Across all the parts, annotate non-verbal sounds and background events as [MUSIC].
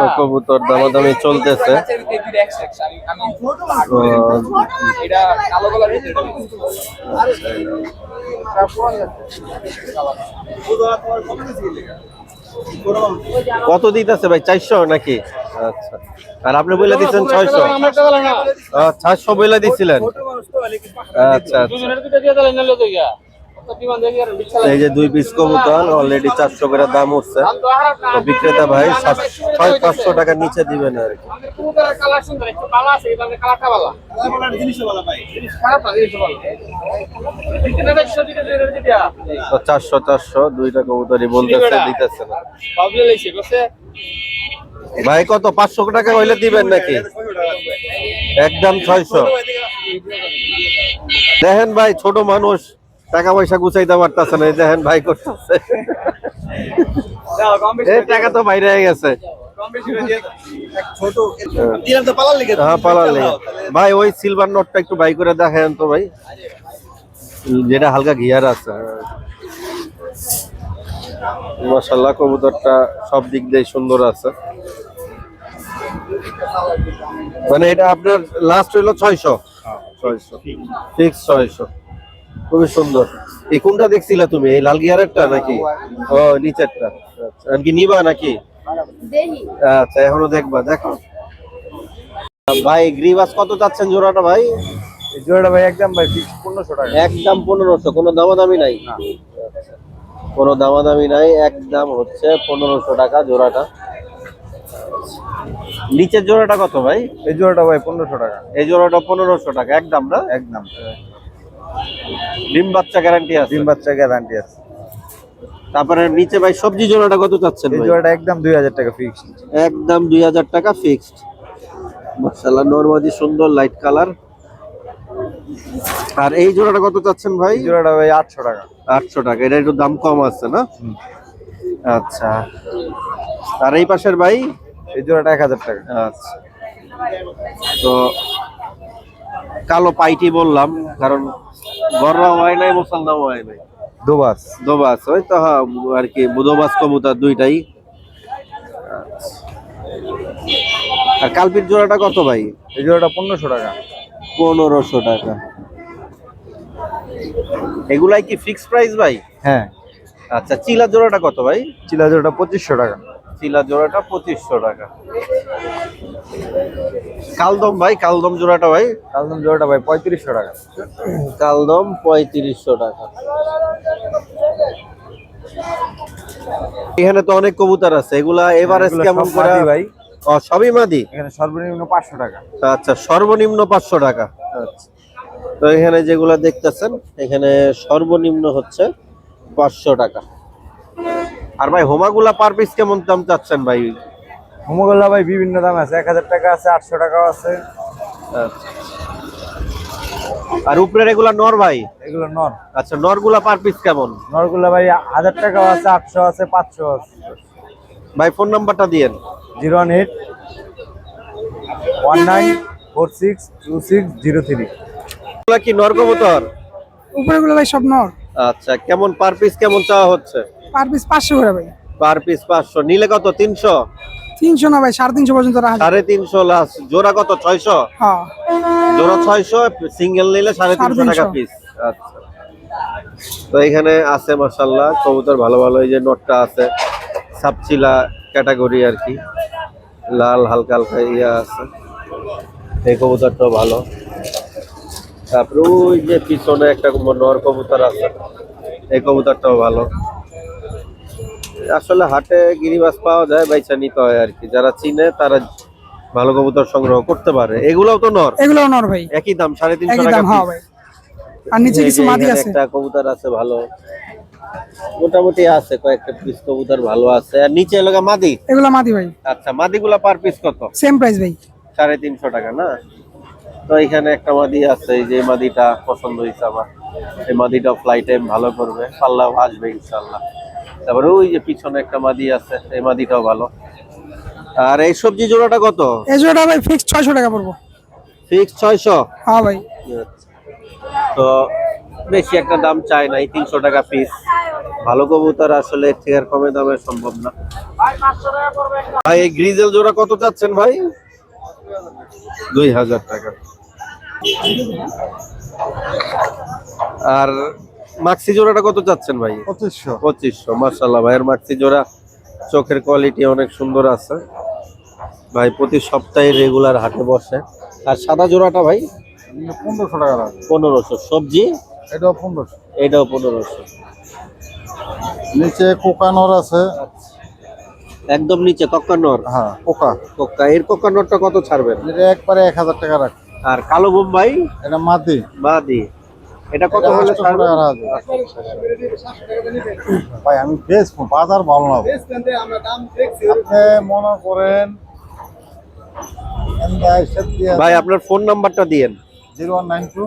তো কবুতর দামাদামি চলতেছে। কত দিতেছে ভাই? চারশো নাকি? আচ্ছা। আর আপনি বলে দিচ্ছেন ছয়শো? চারশো বলে দিছিলেন আচ্ছা আচ্ছা। এই যে দুই পিস কবুতর অলরেডি চারশো করে দাম হচ্ছে তো বিক্রেতা ভাই ছয় পাঁচশো টাকার নিচে দিবেন আর কি। চারশো চারশো, দুইটা কবুতরই বলতেছে, দিতেছে না। ভাই, কত? পাঁচশো টাকা হইলে দিবেন নাকি? একদম ছয়শো। দেখেন ভাই, ছোট মানুষ। টাকা পয়সা গুছাইতে পারতেছে না দেখেন ভাই করতেছে। এই টাকা তো বাইরে হয়ে গেছে। হ্যাঁ পালালে ভাই ওই সিলভার নোটটা একটু বাই করে দেখেন তো ভাই। যেটা হালকা ঘিয়ার আছে। মাশাল্লাহ কবুতরটা সব দিক দিয়ে সুন্দর আছে। মানে এটা আপনার লাস্ট হইল ছয়শো। ছয়শো। ফিক্স ছয়শো। খুবই সুন্দর। এই কোনটা দেখছিলা তুমি? এই লাল গিয়ারেরটা নাকি? ও নিচেরটা। আর কি নিবা নাকি? আচ্ছা এখনও দেখবা দেখো। ভাই গ্রিবাস কত চাচ্ছেন জোড়াটা ভাই? জোড়াটা ভাই একদম ভাই পনেরোশো টাকা। একদম পনেরোশো কোনো দামাদামি নাই? কোনো দামাদামি নাই একদম হচ্ছে পনেরোশো টাকা জোড়াটা। নিচের জোড়াটা কত ভাই? এই জোড়াটা ভাই পনেরোশো টাকা। এই জোড়াটা পনেরোশো টাকা একদম না? একদম। ডিম বাচ্চা গ্যারান্টি আছে। ডিম বাচ্চা গ্যারান্টি আছে। তারপরে নিচে ভাই সবজি জোড়াটা কত চাচ্ছেন এই ভাই? জোড়াটা একদম দুই হাজার টাকা ফিক্স একদম দুই হাজার টাকা ফিক্সড মাসাল্লাহ নর্মাদি সুন্দর লাইট কালার আর এই জোড়াটা কত চাচ্ছেন ভাই? জোড়াটা ভাই আটশো টাকা। আটশো টাকা এটা একটু দাম কম আছে না? আচ্ছা। আর এই পাশের ভাই? এই জোড়াটা এক হাজার টাকা। আচ্ছা। তো কালো পাইটি বললাম কারণ গররা হয় নাই মুসলমান হয় নাই। দুবাস। দোবাস ওই তো আর কি দোবাস কবুতর দুইটাই। আচ্ছা। আর কালপির জোড়াটা কত ভাই? এই জোড়াটা পনেরোশো টাকা। পনেরোশো টাকা। এগুলাই কি ফিক্স প্রাইস ভাই? হ্যাঁ। আচ্ছা চিলা জোড়াটা কত ভাই? চিলা জোড়াটা পঁচিশশো টাকা। চিলা জোড়াটা পঁচিশশো টাকা। কালদম ভাই কালদম জোড়াটা ভাই? কালদম জোড়াটা ভাই পঁয়ত্রিশশো টাকা। কালদম পঁয়ত্রিশশো টাকা। এখানে তো অনেক কবুতর আছে এগুলা এভারেজ কেমন করে? ভাই। ও সবই মাদি? এখানে সর্বনিম্ন পাঁচশো টাকা। আচ্ছা সর্বনিম্ন পাঁচশো টাকা। আচ্ছা। তো এখানে যেগুলা দেখতেছেন এখানে সর্বনিম্ন হচ্ছে পাঁচশো টাকা। আর ভাই হোমাগুলা পার পিস কেমন দাম চাচ্ছেন ভাই? হোমোগোল্লা ভাই বিভিন্ন দাম আছে এক হাজার টাকা আছে আটশো টাকাও আছে। আচ্ছা। আর উপরে এগুলা নর ভাই? এগুলো নর। আচ্ছা নরগুলা পার পিস কেমন? নরগুলা ভাই হাজার টাকাও আছে আটশো আছে পাঁচশো আছে। ভাই ফোন নাম্বারটা দিয়েন। Zero one eight one nine four six two six zero three. কি নর কবুতর? উপরেগুলো ভাই সব নর। আচ্ছা কেমন পার পিস কেমন চাওয়া হচ্ছে? পার পিস পাঁচশো করে ভাই। পার পিস পাঁচশো নিলে কত তিনশো? তিনশো না ভাই সাড়ে তিনশো পর্যন্ত রাখা। সাড়ে তিনশো লাস্ট জোড়া কত? ছয়শো? হ্যাঁ। জোড়া ছয়শো সিঙ্গেল নিলে সাড়ে তিনশো টাকা পিস আচ্ছা। তো এখানে আছে মাসাল্লাহ কবুতর ভালো ভালো এই যে নোটটা আছে সাপচিলা ক্যাটাগরি আর কি। লাল হালকা হালকা ইয়া আছে। এই কবুতরটাও ভালো। তারপরে ওই যে পিছনে একটা নর কবুতর আছে এই কবুতরটাও ভালো। আসলে হাটে গিরিবাস পাওয়া যায় বাইচা নিতে হয় আর কি। যারা চিনে তারা ভালো কবুতর সংগ্রহ করতে পারে। এগুলাও তো নর? এগুলো নর ভাই। একই দাম সাড়ে তিনশো টাকা হ্যাঁ। ভাই। আর নিচে কিছু মাদি আছে। একটা কবুতর আছে ভালো। মোটামুটি আছে কয়েকটা পিস কবুতর ভালো আছে। আর নিচে এলাকা মাদি? এগুলো মাদি ভাই। আচ্ছা মাদিগুলা পার পিস কত? সেম প্রাইস ভাই। সাড়ে তিনশো টাকা না? তো এখানে একটা মাদি আছে এই যে মাদিটা পছন্দ হয়েছে আমার। এই মাদিটা ফ্লাই টাইম ভালো করবে। পাল্লাও আসবে ইনশাল্লাহ তারপরে ওই যে পিছনে একটা মাদি আছে এই মাদিটাও ভালো। আর এই সবজি জোড়াটা কত? এই জোড়াটা ভাই ফিক্স ছয়শো টাকা পড়ব। ফিক্স ছয়শো? হ্যাঁ ভাই। তো বেশি একটা দাম চাই নাই তিনশো টাকা পিস ভালো কবুতর আসলে এর কমে দামে সম্ভব না। ভাই পাঁচশো টাকা পড়বে একটা ভাই এই গ্রিজেল জোড়া কত চাচ্ছেন ভাই? দুই হাজার টাকা। আর মাক্সি জোড়াটা কত চাচ্ছেন ভাই? পঁচিশশো। পঁচিশশো মার্শাল্লাহ ভাইয়ের মাক্সি জোড়া চোখের কোয়ালিটি অনেক সুন্দর আছে। ভাই প্রতি সপ্তাহে রেগুলার হাটে বসে। আর সাদা জোড়াটা ভাই? পনেরোশো টাকা পনেরোশো। সবজি? এটাও পনেরোশো। এটাও পনেরোশো। নিচে কোকানোর আছে। একদম নিচে কক্কানর হ্যাঁ কোকা। কোকা। এর কক্কানরটা কত ছাড়বেন? এটা একবারে এক হাজার টাকা রাখ আর কালো বোম্বাই এটা মাদি। বাদি এটা কত হলে 800 ছাড়বেন টাকা রাখবে। ভাই আমি বেশ বাজার ভালো না আপনি মনে করেন ভাই আপনার ফোন নাম্বারটা দিয়েন। Zero one nine two.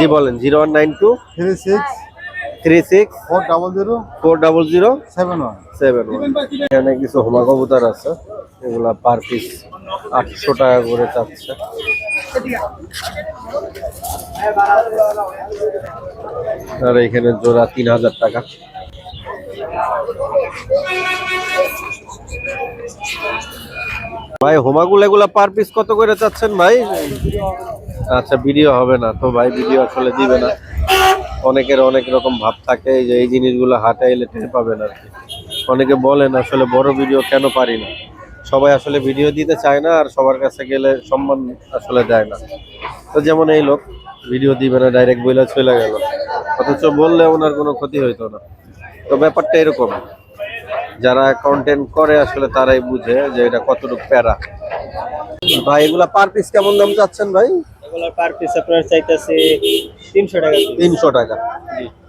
জি বলেন zero one nine two. Three six. Three six. Four double zero. Four double zero. Seven one. Seven one. এখানে কিছু হোমা কবুতর আছে। এগুলা পার পিস আটশো টাকা করে চাচ্ছে। আর এখানে জোড়া তিন হাজার টাকা। ভাই, হোমাগুলো এগুলা পার পিস কত করে চাচ্ছেন ভাই? আচ্ছা ভিডিও হবে না তো ভাই ভিডিও আসলে দিবে না। অনেকের অনেক রকম ভাব থাকে যে এই জিনিসগুলো হাটে এলে টের পাবেন আর কি। অনেকে বলেন, আসলে বড় ভিডিও কেন পারি না? সবাই আসলে ভিডিও দিতে চায় না আর সবার কাছে গেলে সম্মান আসলে দেয় না। তো যেমন এই লোক ভিডিও দিবে না ডাইরেক্ট বইলা চলে গেল। অথচ বললে ওনার কোনো ক্ষতি হইতো না। তো ব্যাপারটা এরকম যারা কন্টেন্ট করে আসলে তারাই বুঝে যে এটা কতটুকু প্যারা। ভাই এগুলা পার পিস কেমন দাম চাচ্ছেন ভাই? পার পিস আপনার চাইতেছে তিনশো টাকা piece, তিনশো টাকা।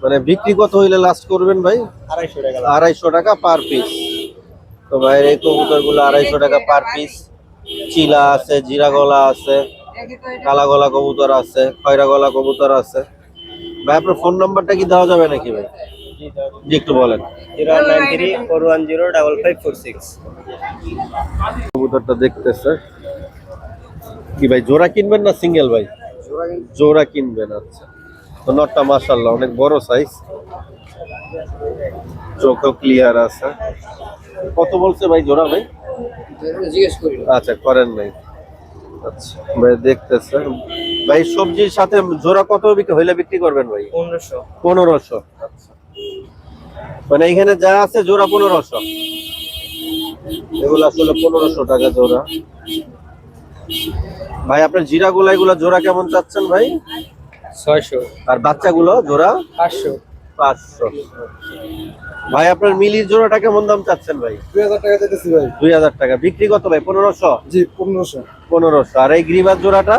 মানে বিক্রি কত হইলে লাস্ট করবেন ভাই? আড়াইশো টাকা। আড়াইশো টাকা পার পিস তো ভাইয়ের এই কবুতরগুলো আড়াইশো টাকা পার পিস চিলা আছে জিরা গলা আছে কালা গলা কবুতর আছে খয়রা গলা কবুতর আছে। ভাই আপনার ফোন নাম্বারটা কি দেওয়া যাবে নাকি ভাই? জি একটু বলেন। কবুতরটা দেখতেছে। কি ভাই জোড়া কিনবেন না সিঙ্গেল ভাই? জোড়া কিনবেন আচ্ছা। তো নটটা অনেক বড় সাইজ চোখও ক্লিয়ার আছে। কত বলছে ভাই জোড়া ভাই? জিজ্ঞেস করি। আচ্ছা করেন নাই আচ্ছা ভাই দেখতেছে ভাই সবজির সাথে জোড়া কত বিক্রি হইলে বিক্রি করবেন ভাই? পনেরোশো। পনেরোশো। আচ্ছা। মানে এখানে যা আছে জোড়া পনেরোশো। এগুলো আসলে পনেরোশো টাকা জোড়া। ভাই আপনার জিরা গুলা এগুলা জোড়া কেমন চাচ্ছেন ভাই? ছয়শো। আর বাচ্চাগুলো জোড়া? পাঁচশো। পাঁচশো। ভাই আপনার মিলির জোড়াটা কেমন দাম চাচ্ছেন ভাই? দুই হাজার টাকা ভাই। দুই হাজার টাকা। বিক্রি কত ভাই? পনেরোশো? জি পনেরোশো। পনেরোশো। আর এই গ্রিবার জোড়াটা?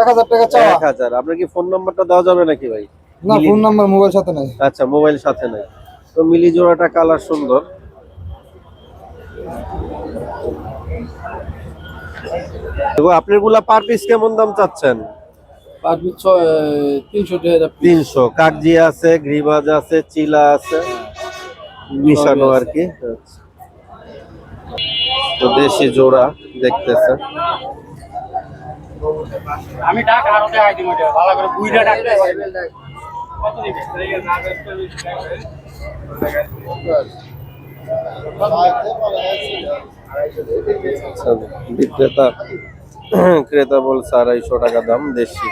এক হাজার টাকা এক হাজার। আপনার কি ফোন নাম্বারটা দেওয়া যাবে নাকি ভাই? না ফোন নাম্বার মোবাইল সাথে নাই। আচ্ছা মোবাইল সাথে নাই। তো মিলি জোড়াটা কালার সুন্দর। আপনারগুলা পার পিস কেমন দাম চাচ্ছেন? তিনশো কাকজি আছে গ্রিবাজ আছে চিলা আছে মিশানো আর কি। তো দেশি জোড়া দেখতেছে। আমি ডাক আরও দেখাই দিব ভালো করে বুইটা ডাকতে কত দিবে? আচ্ছা, বিক্রেতা। ক্রেতা বলছে আড়াইশো টাকা দাম দেশি।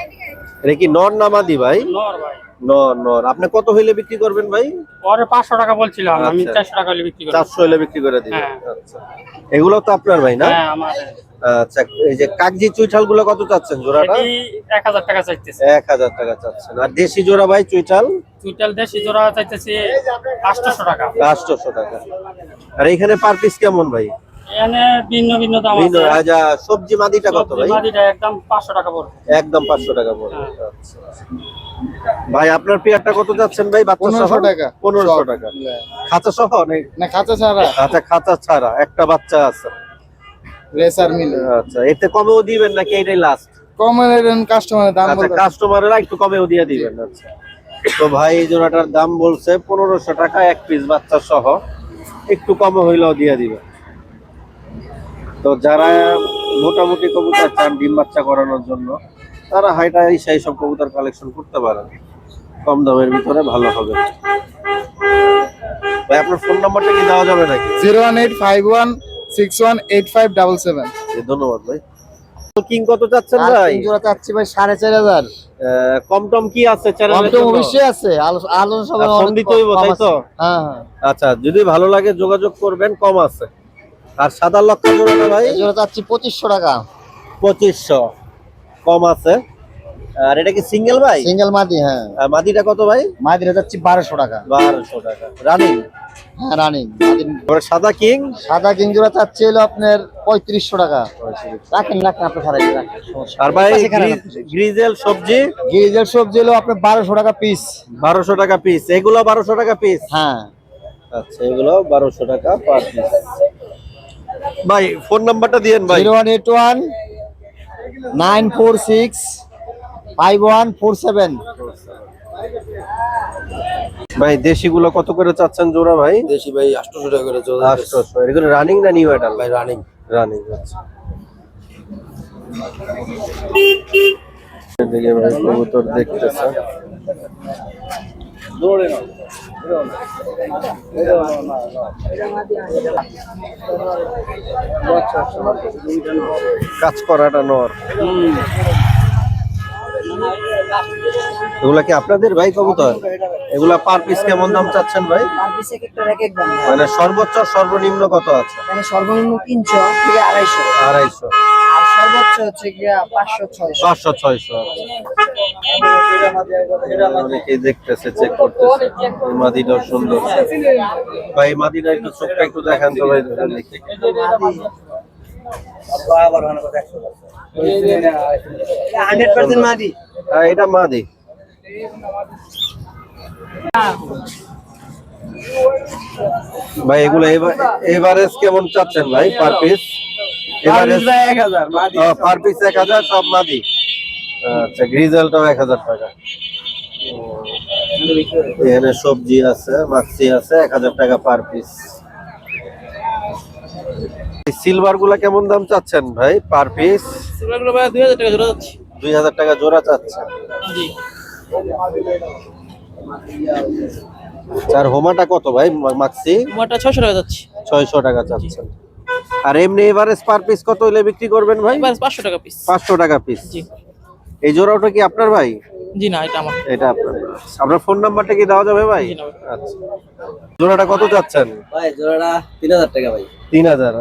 এটা কি নর নামাদি ভাই? নর ভাই। নর নর। আপনি কত হইলে বিক্রি করবেন ভাই? পরে পাঁচশো টাকা বলছিলাম আমি আচ্ছা। চারশো টাকা হলে বিক্রি করি চারশো হইলে বিক্রি করে দিবেন। হ্যাঁ। আচ্ছা। এগুলো তো আপনার ভাই না? হ্যাঁ আমার। আচ্ছা এই যে কাগজি চুইঠালগুলো কত চাচ্ছেন জোড়াটা? এটি এক হাজার টাকা চাইতেছে। এক হাজার টাকা চাচ্ছেন। আর দেশি জোড়া ভাই চুইঠাল? চুইটাল দেশি জোড়া চাইতেছি আটশোশো টাকা। আটশোশো টাকা। আর এখানে পার পিস কেমন ভাই? এখানে ভিন্ন ভিন্ন দাম ভিন্ন আছে। আচ্ছা সবজি মাদিটা কত ভাই? মাদিটা একদম পাঁচশো টাকা পড়বে। একদম পাঁচশো টাকা পড়বে। হ্যাঁ। ভাই আপনার পেয়ারটা কত যাচ্ছেন ভাই? বাচ্চা সহ 1500 টাকা। পনেরোশো টাকা। খাঁচা সহ নাকি না খাঁচা ছাড়া। আচ্ছা খাঁচা ছাড়া। একটা বাচ্চা আছে। রেসার মিলে। আচ্ছা এতে কমেও দিবেন নাকি এটাই লাস্ট কমন কাস্টমারের দাম আচ্ছা কাস্টমারেরা একটু কমেও দিয়ে দিবেন আচ্ছা। তো ভাই এই জোড়াটার দাম বলছে পনেরোশো টাকা এক পিস বাচ্চা সহ। একটু কমে হইলেও দিয়ে দিবে তো যারা মোটামুটি কবুতর চান ডিম বাচ্চা করানোর জন্য তারা হাইটা সেই সব কবুতর কালেকশন করতে পারেন। কম দামের ভিতরে ভালো হবে। ভাই আপনার ফোন নাম্বারটা কি দেওয়া যাবে নাকি? Zero one eight five one six one eight five double seven. ধন্যবাদ ভাই। কিং কত চাচ্ছেন ভাই? জোড়া চাচ্ছি ভাই সাড়ে চার হাজার। আহ, কম টম কি আছে? কম অবশ্যই আছে। আলোচনা হইব, তাই তো? হ্যাঁ হ্যাঁ। আচ্ছা যদি ভালো লাগে যোগাযোগ করবেন কম আছে। আর সাদা লক্ষা জোড়াটা ভাই? জোড়া চাচ্ছি পঁচিশশো টাকা। পঁচিশশো। কম আছে। আর এটা কি সিঙ্গেল ভাই? সিঙ্গেল মাদি হ্যাঁ। আর মাদিটা কত ভাই? মাদিরা চাচ্ছি বারোশো টাকা। বারোশো টাকা। রানিং? হ্যাঁ রানিং। মাদি সাদা কিং? সাদা কিং জোড়া চাচ্ছি হলো আপনার পঁয়ত্রিশশো টাকা। রাখেন রাখেন আপনি সমস্যা আর ভাই গ্রিজেল সবজি? গিরিজের সবজি হলো আপনার বারোশো টাকা পিস বারোশো টাকা পিস এগুলো বারোশো টাকা পিস হ্যাঁ। আচ্ছা এগুলো বারোশো টাকা পার পিস ভাই ফোন নাম্বারটা দিয়েন ভাই। Zero one eight one nine four six five one four seven. ভাই দেশিগুলো কত করে চাচ্ছেন জোড়া ভাই? দেশি ভাই আটশোশো টাকা করে চলে আটশোশো। এগুলো রানিং না নিউ অ্যাডাল ভাই রানিং রানিং আচ্ছা। এদিকে ভাই কবুতর দেখতেছে। কাজ করাটা নর। এগুলা কি আপনাদের ভাই কবুতর? এগুলা পার পিস কেমন দাম চাচ্ছেন ভাই? মানে সর্বোচ্চ সর্বনিম্ন কত আছে? মানে সর্বনিম্ন তিনশো থেকে আড়াইশো। আড়াইশো। সর্বোচ্চ হচ্ছে গিয়া পাঁচশো ছয়শো। পাঁচশো ছয়শো। অনেকেই দেখতেছে চেক করতেছে। এই মাদিটাও সুন্দর। ভাই মাদিটা একটু চোখটা একটু দেখান তো ভাই হান্ড্রেড পার্সেন্ট মাদি। হ্যাঁ, এটা মাদি। ভাই এগুলো এভারেজ কেমন চাচ্ছেন ভাই পার পিস পার পিস এক হাজার সব মাদি। আচ্ছা গ্রিজেলটাও এক হাজার টাকা। এখানে সবজি আছে মাছি আছে এক হাজার টাকা পার পিস সিলভারগুলা কেমন দাম চাচ্ছেন ভাই পার পিস সিলভারগুলো ভাই দুই হাজার টাকা জোড়া যাচ্ছে দুই হাজার টাকা জোড়া চাচ্ছেন? আর হোমাটা কত ভাই মাক্সি তোমারটা ছশো টাকা যাচ্ছে ছয়শো টাকা চাচ্ছেন। আর এমনি এভারেজ পার পিস কত হলে বিক্রি করবেন ভাই? পাঁচশো টাকা পিস পাঁচশো টাকা পিস জি। এই জোড়াটা কি আপনার ভাই? জি না এটা আমার। এটা আপনার। আপনার ফোন নাম্বারটা কি দেওয়া যাবে ভাই? জি না আচ্ছা। জোড়াটা কত চাচ্ছেন? ভাই জোড়াটা তিন হাজার টাকা ভাই। তিন হাজার।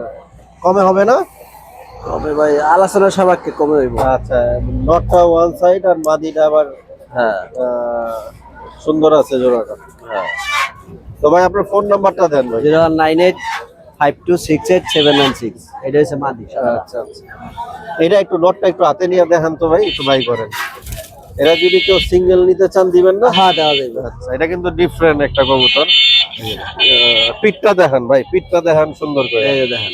কমে হবে না? তবে ভাই আলোচনা সাবাককে কমে হইব। আচ্ছা নটটা ওয়ান সাইড আর মাদিটা আবার হ্যাঁ। সুন্দর আছে জোড়াটা। হ্যাঁ। তো ভাই আপনার ফোন নাম্বারটা দেন ভাই। Zero nine eight five two six eight seven nine six. এটা হচ্ছে মাদি। আচ্ছা আচ্ছা। এটা একটু নটটা একটু হাতে নিয়ে দেখান তো ভাই একটু ভাই করেন। এরা যদি কেউ সিঙ্গেল নিতে চান দিবেন না? হ্যাঁ দেওয়া যাবে। আচ্ছা এটা কিন্তু ডিফারেন্ট একটা কবুতর। পিঠটা দেখান ভাই পিঠটা দেখান সুন্দর করে। এই দেখেন।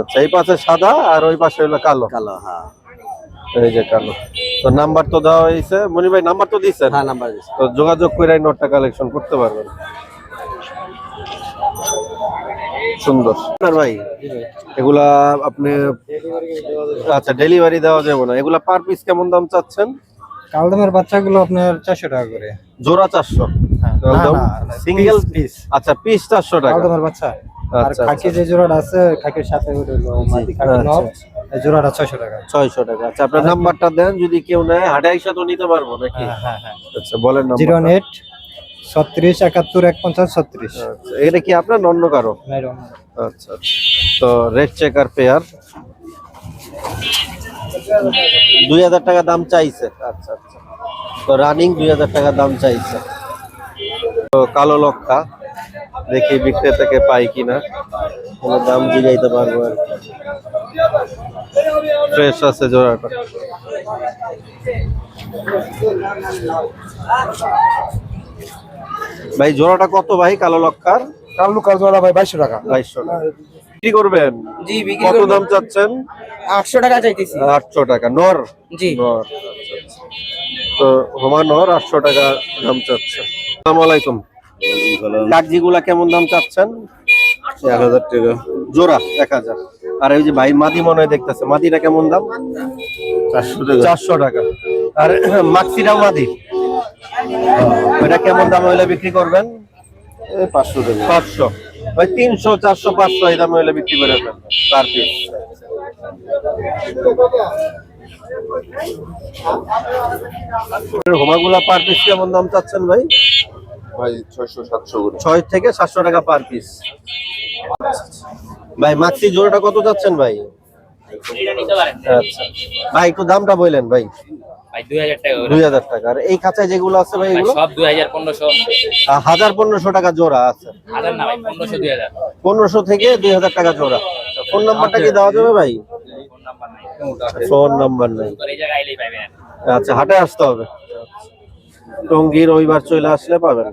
আচ্ছা এই পাশে সাদা আর ওই পাশে হলো কালো। কালো হ্যাঁ। এই যে কালো। তো নাম্বার তো দেওয়া হয়েছে। মনি ভাই নাম্বার তো দিচ্ছেন হ্যাঁ নাম্বার দিচ্ছি তো যোগাযোগ করে নোটটা কালেকশন করতে পারবেন। সুন্দর। আপনার ভাই? এগুলা আপনি আচ্ছা ডেলিভারি দেওয়া যাবে না। এগুলা পার পিস কেমন দাম চাচ্ছেন? কালদমের বাচ্চাগুলো আপনার চারশো টাকা করে। জোড়া চারশো। হ্যাঁ, সিঙ্গেল পিস আচ্ছা পিস চারশো টাকা। কালদমের বাচ্চা। আর আচ্ছা খাকি যে জোড়াটা আছে খাকির সাথে আচ্ছা, জোড়াটা ছয়শো টাকা। ছয়শো টাকা। আচ্ছা আপনার নাম্বারটা দেন। যদি কেউ নেয় হাটে তো নিতে পারব নাকি? হ্যাঁ হ্যাঁ হ্যাঁ। আচ্ছা বলেন জিরো এইট ছত্রিশ একাত্তর এক পঞ্চাশ ছত্রিশ। আচ্ছা এটা কি আপনার অন্য কারও? আচ্ছা আচ্ছা। তো রেড চেকার পেয়ার। দুই হাজার টাকা দাম চাইছে। আচ্ছা আচ্ছা। তো রানিং দুই হাজার টাকা দাম চাইছে। তো কালো লক্ষা দেখি বিক্রেতাকে পাই কিনা। কোনো দাম জিগাইতে পারব আর ফ্রেশ আছে জোড়াটা। ভাই জোড়াটা কত ভাই? কালো লক্ষার কালু কাল জোড়া ভাই বাইশশো টাকা। বাইশশো টাকা। বিক্রি করবেন? জি বিক্রি কত দাম চাচ্ছেন? আটশো টাকা চাইতেছি। আটশো টাকা। নর? জি। নর আচ্ছা, আচ্ছা। তো হোমা নর আটশো টাকা দাম চাচ্ছে। আসসালামু আলাইকুম। কাগজি গুলা কেমন দাম চাচ্ছেন? এক হাজার টাকা। জোড়া এক হাজার। আর ওই যে ভাই মাদি মনে হয় দেখতেছে। মাদিটা কেমন দাম? চারশো টাকা। চারশো টাকা। আর [CLEARS THROAT] মাক্সিটাও মাদি? ওইটা কেমন দাম হইলে বিক্রি করবেন? এই পাঁচশো টাকা পাঁচশো। ওই তিনশো চারশো পাঁচশো এই দামে হইলে বিক্রি করে ফেলবেন পার পিস হোমাগুলা পার পিস কেমন দাম চাচ্ছেন ভাই? ভাই ছয়শো সাতশো করে। ছয় থেকে সাতশো টাকা পার পিস ভাই মাক্সি জোড়াটা কত চাচ্ছেন ভাই? এটা আচ্ছা। ভাই একটু দামটা বললেন ভাই। ভাই হাজার টাকা আর এই খাঁচায় যেগুলো আছে ভাই এগুলো? সব হাজার টাকা জোড়া আছে। হাজার না ভাই থেকে টাকা জোড়া। ফোন নাম্বারটা কি দেওয়া যাবে ভাই? ফোন নাম্বার নাই। ফোন নাম্বার নাই এই জায়গায় আইলেই পাবেন আচ্ছা হাটে আসতে হবে। টঙ্গির রবিবার চলে আসলে পাবেন।